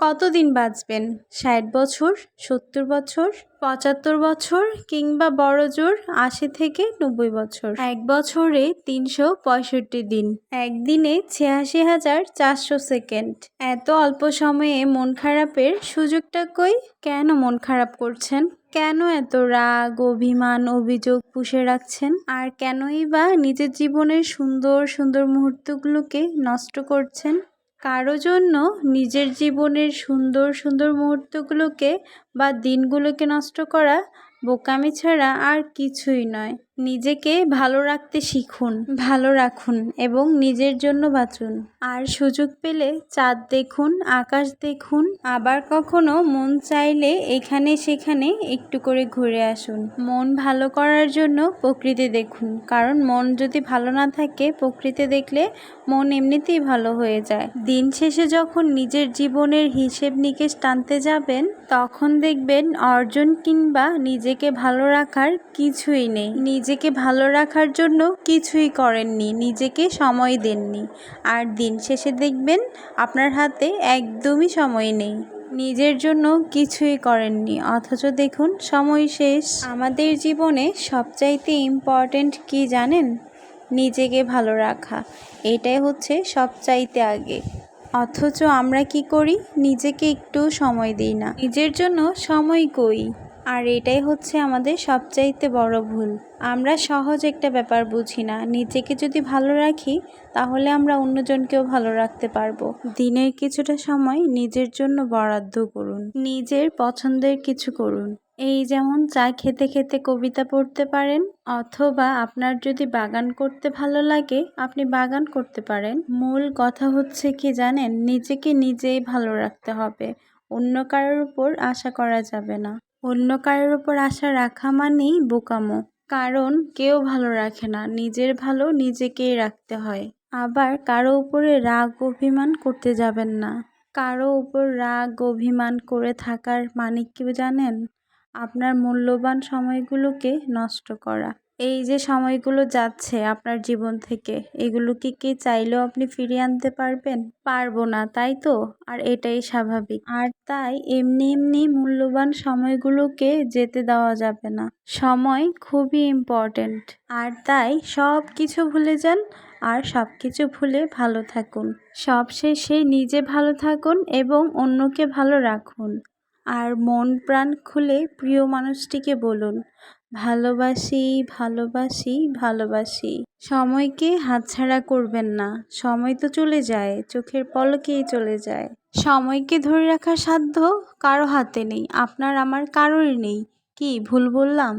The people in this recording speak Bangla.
কতদিন বাঁচবেন? ষাট বছর, সত্তর বছর, পঁচাত্তর বছর কিংবা বড় জোর আশি থেকে নব্বই বছর? এক বছরে তিনশো পঁয়ষট্টি দিন। একদিনে ছিয়াশি হাজার চারশো সেকেন্ড। এত অল্প সময়ে মন খারাপের সুযোগটা কই? কেন মন খারাপ করছেন? কেন এত রাগ, অভিমান, অভিযোগ পুষে রাখছেন? আর কেনই বা নিজের জীবনের সুন্দর সুন্দর মুহূর্তগুলোকে নষ্ট করছেন? কারও জন্য নিজের জীবনের সুন্দর সুন্দর মুহূর্তগুলোকে বা দিনগুলোকে নষ্ট করা বোকামি ছাড়া আর কিছুই নয়। নিজেকে ভালো রাখতে শিখুন, ভালো রাখুন এবং নিজের জন্য বাঁচুন। আর সুযোগ পেলে চাঁদ দেখুন, আকাশ দেখুন, আবার কখনো মন চাইলে এখানে সেখানে একটু করে ঘুরে আসুন। মন ভালো করার জন্য প্রকৃতি দেখুন, কারণ মন যদি ভালো না থাকে, প্রকৃতি দেখলে মন এমনিতেই ভালো হয়ে যায়। দিন শেষে যখন নিজের জীবনের হিসেব নিকেশ টানতে যাবেন, তখন দেখবেন অর্জন কিংবা নিজেকে ভালো রাখার কিছুই নেই। নিজেকে ভালো রাখার জন্য কিছুই করেননি, নিজেকে সময় দেননি। আর দিন শেষে দেখবেন, আপনার হাতে একদমই সময় নেই। নিজের জন্য কিছুই করেননি, অথচ দেখুন, সময় শেষ। আমাদের জীবনে সবচাইতে ইম্পর্ট্যান্ট কি জানেন? নিজেকে ভালো রাখা, এটাই হচ্ছে সবচাইতে আগে। অথচ আমরা কি করি? নিজেকে একটু সময় দিই না। নিজের জন্য সময় কই? আর এটাই হচ্ছে আমাদের সবচাইতে বড় ভুল। আমরা সহজ একটা ব্যাপার বুঝি না। নিজেকে যদি ভালো রাখি, তাহলে আমরা অন্যজনকেও ভালো রাখতে পারব। দিনের কিছুটা সময় নিজের জন্য বরাদ্দ করুন। নিজের পছন্দের কিছু করুন। এই যেমন চা খেতে খেতে কবিতা পড়তে পারেন, অথবা আপনার যদি বাগান করতে ভালো লাগে, আপনি বাগান করতে পারেন। মূল কথা হচ্ছে কি জানেন? নিজেকে নিজেই ভালো রাখতে হবে। অন্য কারোর উপর আশা করা যাবে না। অন্য কারোর উপর আশা রাখা মানেই বোকামো। কারণ কেউ ভালো রাখে না, নিজের ভালো নিজেকেই রাখতে হয়। আবার কারও উপরে রাগ অভিমান করতে যাবেন না। কারও উপর রাগ অভিমান করে থাকার মানে কি জানেন? আপনার মূল্যবান সময়গুলোকে নষ্ট করা। এই যে সময়গুলো যাচ্ছে আপনার জীবন থেকে, এগুলোকে কি চাইলেও আপনি ফিরিয়ে আনতে পারবেন? পারব না, তাই তো? আর এটাই স্বাভাবিক। আর তাই এমনি এমনি মূল্যবান সময়গুলোকে যেতে দেওয়া যাবে না। সময় খুবই ইম্পর্ট্যান্ট আর তাই সব কিছু ভুলে যান আর সব কিছু ভুলে ভালো থাকুন। সব শেষে নিজে ভালো থাকুন এবং অন্যকে ভালো রাখুন। আর মন প্রাণ খুলে প্রিয় মানুষটিকে বলুন, ভালোবাসি ভালোবাসি ভালোবাসি। সময়কে হাতছাড়া করবেন না, সময় তো চলে যায়, চোখের পলকেই চলে যায়। সময়কে ধরে রাখার সাধ্য কারও হাতে নেই, আপনার আমার কারোরই নেই। কি, ভুল বললাম?